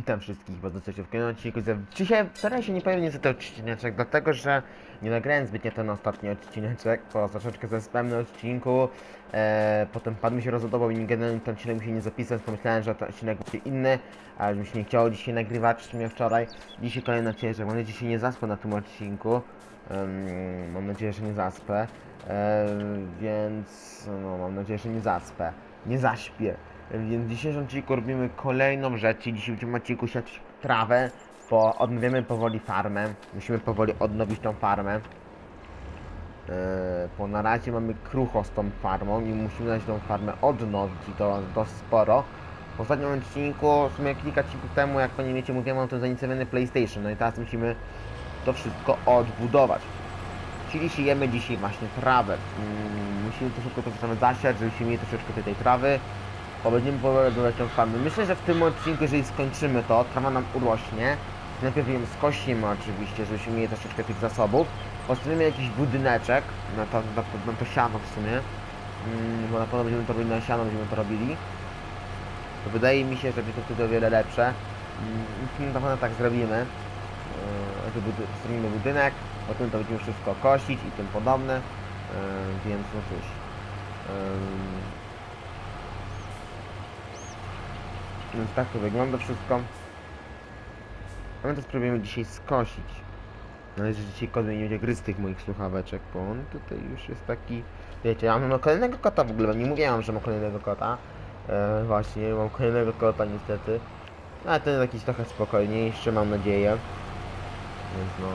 Witam wszystkich bardzo serdecznie w kolejnym odcinku. Dzisiaj wczoraj się nie pojawił niestety odcineczek, dlatego że nie nagrałem zbytnio ten ostatni odcineczek, po troszeczkę zaspałem na odcinku. E, potem pan mi się rozładował i generalnie ten odcinek mi się nie zapisał, więc pomyślałem, że ten odcinek będzie inny, ale mi się nie chciało dzisiaj nagrywać, w sumie wczoraj. Dzisiaj kolejny odcinek, mam nadzieję, że się nie zaspę na tym odcinku. Em, mam nadzieję, że nie zaspę. E, więc no, mam nadzieję, że nie zaspę. Nie zaśpię. Więc w dzisiejszym odcinku robimy kolejną rzecz. Dzisiaj w dzisiejszym odcinku siać trawę, bo odnowiamy powoli farmę. Musimy powoli odnowić tą farmę. Yy, bo na razie mamy krucho z tą farmą i musimy dać tą farmę odnowić i to dość sporo. W ostatnim odcinku, w sumie kilka odcinków temu, jak panie wiecie, mówiłem o tym zainicjowany PlayStation. No i teraz musimy to wszystko odbudować. Czyli siejemy dzisiaj właśnie trawę. Mm, musimy troszeczkę to zasiać, żebyśmy mieli troszeczkę tej trawy. Bo będziemy powoli farmę. Myślę, że w tym odcinku, jeżeli skończymy to, trawa nam urośnie. Najpierw ją skosimy oczywiście, żebyśmy mieli troszeczkę tych zasobów. Postawimy jakiś budyneczek na to, na na to siano w sumie. Mm, bo na pewno będziemy to robili na siano, będziemy to robili. Wydaje mi się, że będzie to wtedy o wiele lepsze. Mm, na pewno tak zrobimy. Że budy- Postawimy budynek, potem to będziemy wszystko kosić i tym podobne. Yy, więc no cóż. Więc tak to wygląda wszystko. A my to spróbujemy dzisiaj skosić. No że dzisiaj kot nie będzie gryzł tych moich słuchaweczek, bo on tutaj już jest taki... Wiecie, ja mam kolejnego kota w ogóle, nie mówiłam, że mam kolejnego kota. E, właśnie, mam kolejnego kota niestety. Ale ten jest jakiś trochę spokojniejszy, mam nadzieję. Więc no,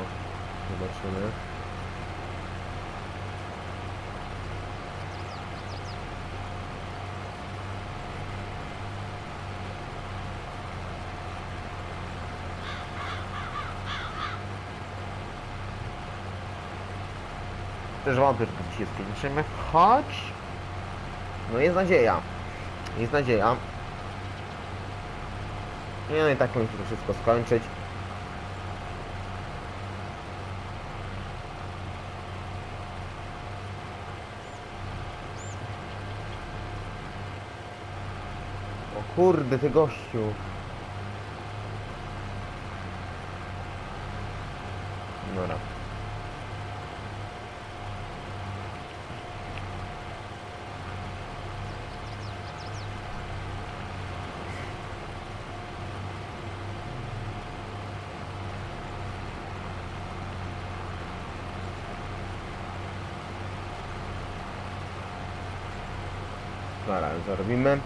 zobaczymy. Też wątpię, że to dzisiaj skończymy, choć... No jest nadzieja. Jest nadzieja. Nie, no i tak to wszystko skończyć. O kurde, ty gościu. Dobra. Dobra, zarobimy.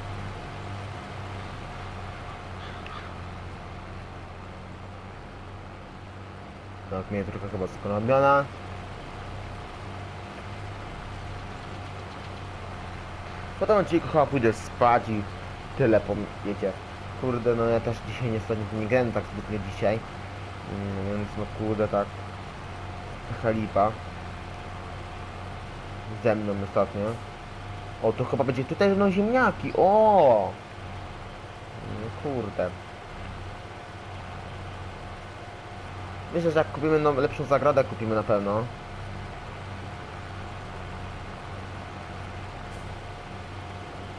Tak, mnie trochę chyba skorobiona. Potem odcinku chyba pójdę spać i tyle, wiecie. Kurde, no ja też dzisiaj niestety nie grałem tak zbytnio dzisiaj. Mm, więc no kurde, tak. Taka lipa. Ze mną ostatnio. O, to chyba będzie tutaj no ziemniaki. O! No kurde. Myślę, że jak kupimy no, lepszą zagrodę, kupimy na pewno.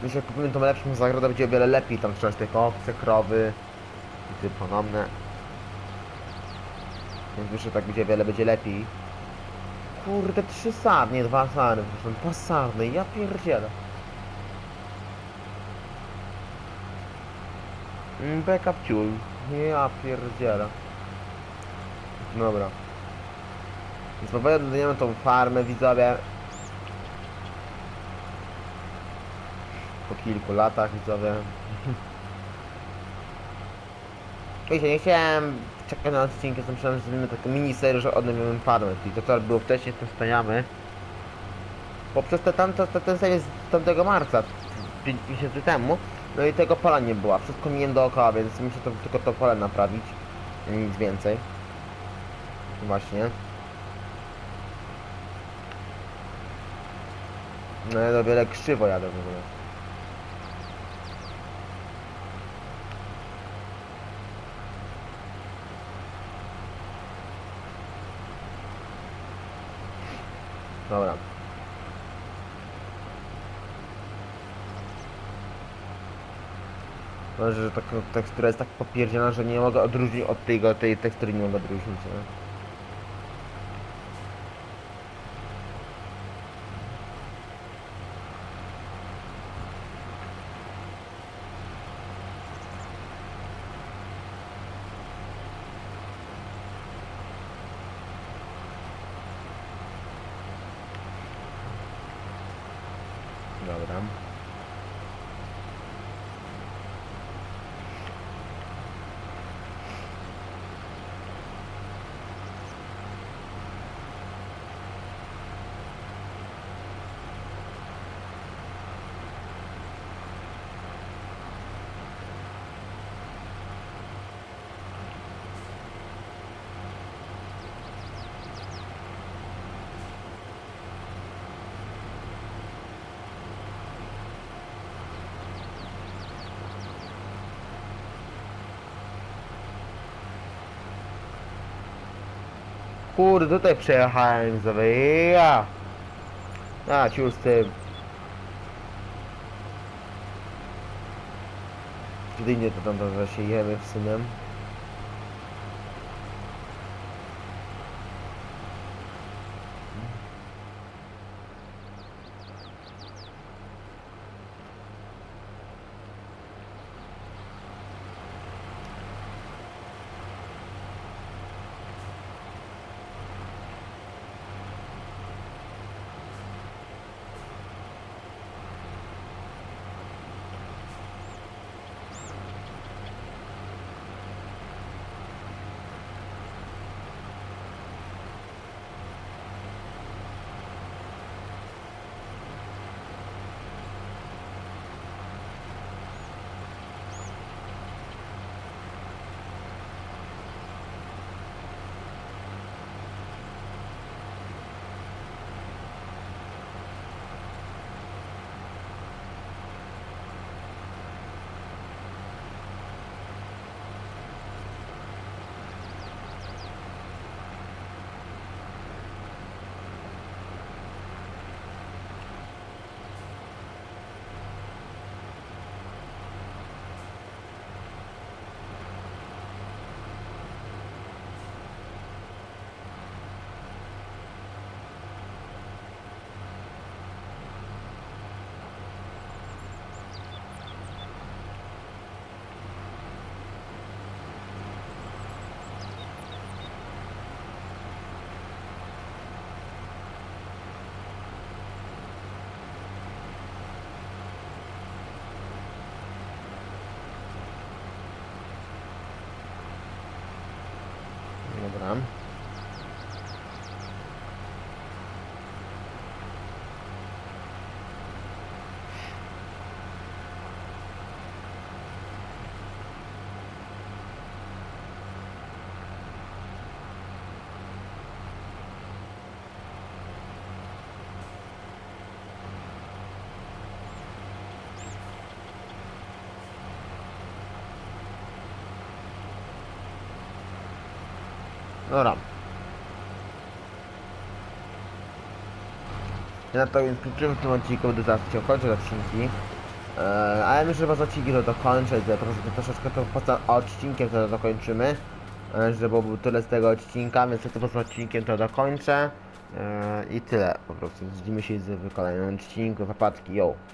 Myślę, że kupimy tą lepszą zagrodę, będzie o wiele lepiej. Tam trzeba te owce, krowy i tym podobne. Więc myślę, że tak będzie o wiele będzie lepiej. Kurde, trzy sarny, nie, dwa sarny, proszę, dwa sarny, ja pierdzielę. Mm, Backup ciul, ja pierdzielę. Dobra. Więc powoli dodajemy tą farmę, widzowie. Po kilku latach, widzowie. Wiecie, nie chciałem czekać na odcinki, to myślałem, że zrobimy taką miniserię, że odnowimy farmę. Czyli to, co było wcześniej, to stajamy. Poprzez to, to, ten serię z tamtego marca, 5 miesięcy temu, no i tego pola nie było. Wszystko miałem dookoła, więc muszę to, tylko to pole naprawić. Nic więcej. Właśnie. No ja wiele krzywo jadę w ogóle. Dobra. Może, że taka tekstura jest tak popierdziana, że nie mogę odróżnić od tej, tej tekstury, nie mogę odróżnić, nie? Dobra. Kurde, tutaj przejechałem za ja. A, ciul z tym. Jedynie to tam dobrze się jemy w synem. Dobra. Ja to więc kończymy w tym odcinku, będę zaraz chciał kończyć odcinki. Eee, ale myślę, że poza odcinki to dokończę, że troszeczkę, troszeczkę to poza odcinkiem to dokończymy. Eee, że było tyle z tego odcinka, więc to poza odcinkiem to dokończę. Eee, I tyle po prostu. Widzimy się w kolejnym odcinku. Zapadki, yo.